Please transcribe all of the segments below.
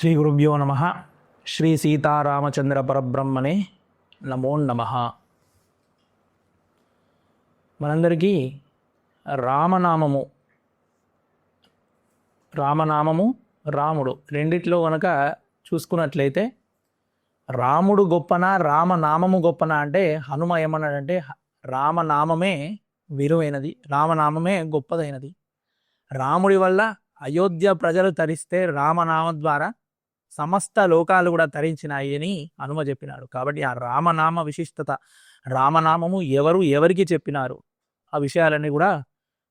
శ్రీ గురుభ్యో నమ. శ్రీ సీతారామచంద్ర పరబ్రహ్మనే నమో నమ. మనందరికీ రామనామము. రామనామము రాముడు. రెండిట్లో కనుక చూసుకున్నట్లయితే రాముడు గొప్పనా రామనామము గొప్పనా అంటే హనుమ ఏమన్నాడంటే రామనామమే విలువైనది రామనామమే గొప్పదైనది. రాముడి వల్ల అయోధ్య ప్రజలు తరిస్తే రామనామం ద్వారా సమస్త లోకాలు కూడా తరించినాయి అని హనుమ చెప్పినాడు. కాబట్టి ఆ రామనామ విశిష్టత రామనామము ఎవరు ఎవరికి చెప్పినారు? ఆ విషయాలన్నీ కూడా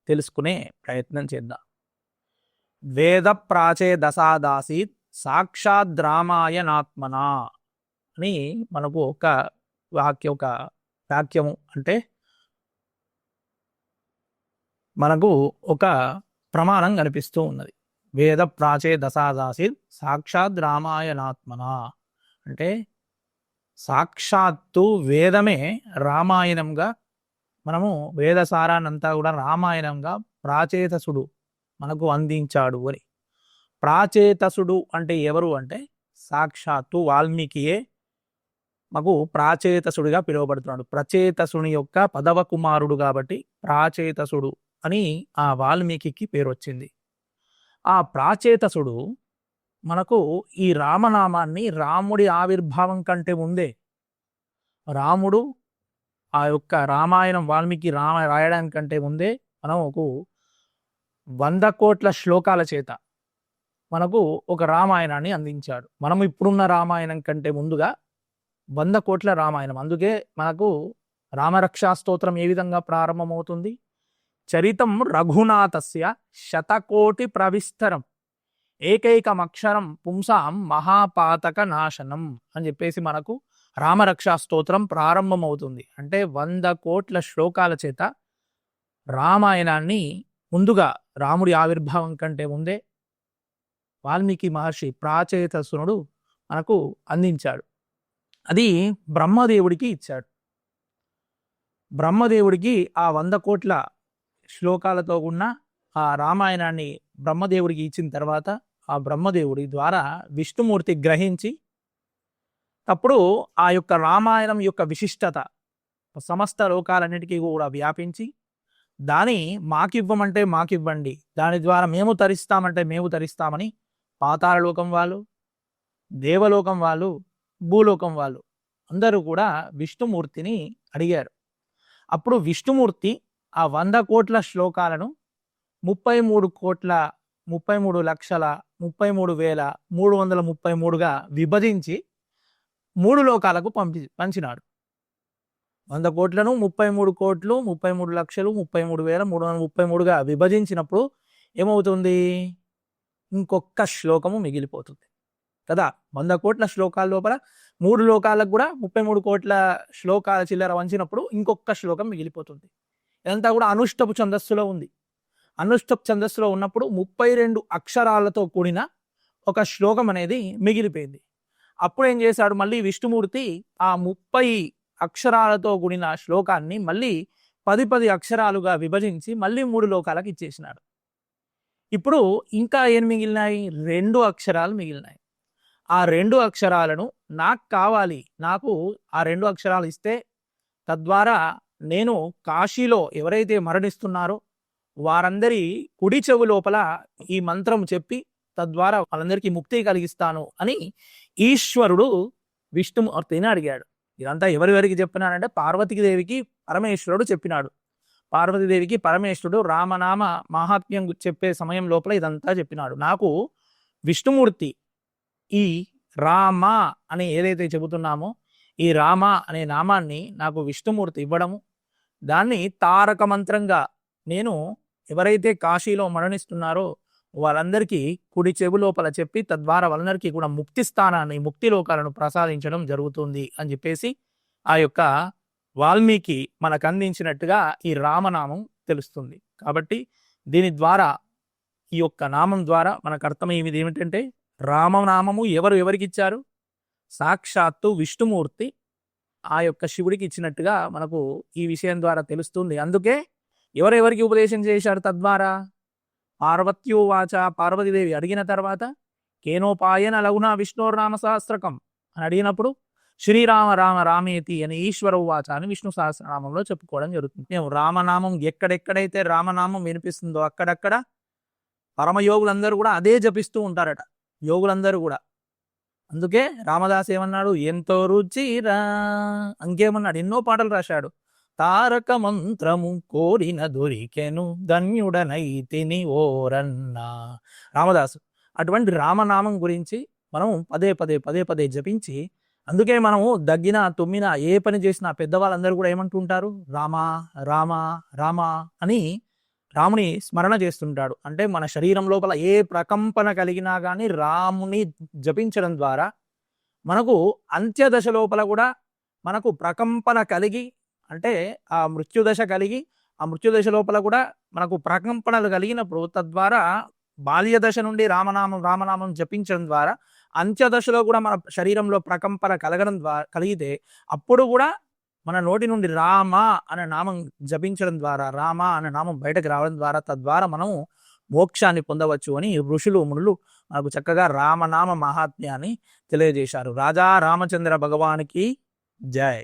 తెలుసుకునే ప్రయత్నం చేద్దాం. వేద ప్రాచే దశాదాసీత్ సాక్షాత్ రామాయణాత్మన అని మనకు ఒక వాక్య ఒక వాక్యము అంటే మనకు ఒక ప్రమాణం కనిపిస్తూ ఉన్నది. వేద ప్రాచే దశాదాసి సాక్షాత్ రామాయణాత్మన? అంటే సాక్షాత్తు వేదమే రామాయణంగా మనము వేదసారానంతా కూడా రామాయణంగా ప్రాచేతసుడు మనకు అందించాడు అని. ప్రాచేతసుడు అంటే ఎవరు అంటే సాక్షాత్తు వాల్మీకియే మాకు ప్రాచేతసుడిగా పిలువబడుతున్నాడు. ప్రచేతసుని యొక్క పదవ కుమారుడు కాబట్టి ప్రాచేతసుడు అని ఆ వాల్మీకి పేరు వచ్చింది ఆ ప్రాచేతసుడు మనకు ఈ రామనామాన్ని రాముడి ఆవిర్భావం కంటే ముందే రాముడు ఆ యొక్క రామాయణం వాల్మీకి రామ రాయడానికంటే ముందే మనకు వంద కోట్ల శ్లోకాల చేత మనకు ఒక రామాయణాన్ని అందించాడు. మనం ఇప్పుడున్న రామాయణం కంటే ముందుగా వంద కోట్ల రామాయణం. అందుకే మనకు రామరక్షా స్తోత్రం ఏ విధంగా ప్రారంభమవుతుంది? చరితం రఘునాథస్య శతకోటి ప్రవిస్తరం ఏకైకమక్షరం పుంసాం మహాపాతక నాశనం అని చెప్పేసి మనకు రామరక్షా స్తోత్రం ప్రారంభమవుతుంది. అంటే వంద కోట్ల శ్లోకాల చేత రామాయణాన్ని ముందుగా రాముడి ఆవిర్భావం కంటే ముందే వాల్మీకి మహర్షి ప్రాచేతసునుడు మనకు అందించాడు. అది బ్రహ్మదేవుడికి ఇచ్చాడు. బ్రహ్మదేవుడికి ఆ వంద కోట్ల శ్లోకాలతో ఉన్న ఆ రామాయణాన్ని బ్రహ్మదేవుడికి ఇచ్చిన తర్వాత ఆ బ్రహ్మదేవుడి ద్వారా విష్ణుమూర్తి గ్రహించి అప్పుడు ఆ యొక్క రామాయణం యొక్క విశిష్టత సమస్త లోకాలన్నిటికీ కూడా వ్యాపించి దాని మాకివ్వమంటే మాకివ్వండి దాని ద్వారా మేము తరిస్తామంటే మేము తరిస్తామని పాతాళలోకం వాళ్ళు దేవలోకం వాళ్ళు భూలోకం వాళ్ళు అందరూ కూడా విష్ణుమూర్తిని అడిగారు. అప్పుడు విష్ణుమూర్తి ఆ వంద కోట్ల శ్లోకాలను ముప్పై మూడు కోట్ల ముప్పై మూడు లక్షల ముప్పై మూడు వేల మూడు వందల ముప్పై మూడుగా విభజించి మూడు లోకాలకు పంపి పంచినాడు. వంద కోట్లను ముప్పై మూడు కోట్లు ముప్పై మూడు లక్షలు ముప్పై మూడు వేల మూడు వందల ముప్పై మూడుగా విభజించినప్పుడు ఏమవుతుంది? ఇంకొక శ్లోకము మిగిలిపోతుంది. కదా? వంద కోట్ల శ్లోకాల లోపల మూడు లోకాలకు కూడా ముప్పై మూడు కోట్ల శ్లోకాల చిల్లర వంచినప్పుడు ఇంకొక శ్లోకం మిగిలిపోతుంది. ఇదంతా కూడా అనుష్టపు ఛందస్సులో ఉంది. అనుష్టపు ఛందస్సులో ఉన్నప్పుడు ముప్పై రెండు అక్షరాలతో కూడిన ఒక శ్లోకం అనేది మిగిలిపోయింది. అప్పుడు ఏం చేశాడు? మళ్ళీ విష్ణుమూర్తి ఆ ముప్పై అక్షరాలతో కూడిన శ్లోకాన్ని మళ్ళీ పది పది అక్షరాలుగా విభజించి మళ్ళీ మూడు లోకాలకు ఇచ్చేసినాడు. ఇప్పుడు ఇంకా ఏం మిగిలినాయి? రెండు అక్షరాలు మిగిలినాయి. ఆ రెండు అక్షరాలను నాకు కావాలి నాకు ఆ రెండు అక్షరాలు ఇస్తే తద్వారా నేను కాశీలో ఎవరైతే మరణిస్తున్నారో వారందరి కుడి చెవు లోపల ఈ మంత్రం చెప్పి తద్వారా వాళ్ళందరికీ ముక్తి కలిగిస్తాను అని ఈశ్వరుడు విష్ణుమూర్తిని అడిగాడు. ఇదంతా ఎవరెవరికి చెప్పినాడంటే పార్వతీదేవికి పరమేశ్వరుడు చెప్పినాడు. పార్వతీదేవికి పరమేశ్వరుడు రామనామ మహాత్మ్యం చెప్పే సమయం లోపల ఇదంతా చెప్పినాడు. నాకు విష్ణుమూర్తి ఈ రామ అని ఏదైతే చెబుతున్నామో ఈ రామ అనే నామాన్ని నాకు విష్ణుమూర్తి ఇవ్వడము దాన్ని తారక మంత్రంగా నేను ఎవరైతే కాశీలో మరణిస్తున్నారో వాళ్ళందరికీ కుడి చెవు లోపల చెప్పి తద్వారా వాళ్ళందరికీ కూడా ముక్తి స్థానాన్ని ముక్తి లోకాలను ప్రసాదించడం జరుగుతుంది అని చెప్పేసి ఆ యొక్క వాల్మీకి మనకు అందించినట్టుగా ఈ రామనామం తెలుస్తుంది. కాబట్టి దీని ద్వారా ఈ యొక్క నామం ద్వారా మనకు అర్థమయ్యేది ఏమిటంటే రామనామము ఎవరు ఎవరికి ఇచ్చారు? సాక్షాత్తు విష్ణుమూర్తి ఆ యొక్క శివుడికి ఇచ్చినట్టుగా మనకు ఈ విషయం ద్వారా తెలుస్తుంది. అందుకే ఎవరెవరికి ఉపదేశం చేశారు తద్వారా? పార్వత్యోవాచ పార్వతీదేవి అడిగిన తర్వాత కేనోపాయన లఘునా విష్ణుర్నామ సహస్రకం అని అడిగినప్పుడు శ్రీరామ రామ రామేతి అని ఈశ్వర ఉవాచ అని విష్ణు సహస్రనామంలో చెప్పుకోవడం జరుగుతుంది. మేము రామనామం ఎక్కడెక్కడైతే రామనామం వినిపిస్తుందో అక్కడక్కడ పరమయోగులందరూ కూడా అదే జపిస్తూ ఉంటారట. యోగులందరూ కూడా. అందుకే రామదాస్ ఏమన్నాడు? ఎంతో రుచిరా అంకేమన్నాడు? ఎన్నో పాటలు రాశాడు. తారక మంత్రము కోరిన దొరికెను ధన్యుడనైతిని ఓరన్నా. రామదాసు అటువంటి రామనామం గురించి మనం పదే పదే పదే పదే జపించి అందుకే మనము దగ్గిన తుమ్మిన ఏ పని చేసినా పెద్దవాళ్ళందరూ కూడా ఏమంటుంటారు? రామా రామా రామా అని రాముని స్మరణ చేస్తుంటాడు. అంటే మన శరీరం లోపల ఏ ప్రకంపన కలిగినా కానీ రాముని జపించడం ద్వారా మనకు అంత్యదశ లోపల కూడా మనకు ప్రకంపన కలిగి అంటే ఆ మృత్యుదశ కలిగి ఆ మృత్యుదశ లోపల కూడా మనకు ప్రకంపనలు కలిగినప్పుడు తద్వారా బాల్యదశ నుండి రామనామం రామనామం జపించడం ద్వారా అంత్యదశలో కూడా మన శరీరంలో ప్రకంపన కలగడం ద్వారా కలిగితే అప్పుడు కూడా మన నోటి నుండి రామ అనే నామం జపించడం ద్వారా రామ అనే నామం బయటకు రావడం ద్వారా తద్వారా మనము మోక్షాన్ని పొందవచ్చు అని ఋషులు మునులు మనకు చక్కగా రామనామ మహాత్మ్యాన్ని తెలియజేశారు. రాజా రామచంద్ర భగవానికి జై.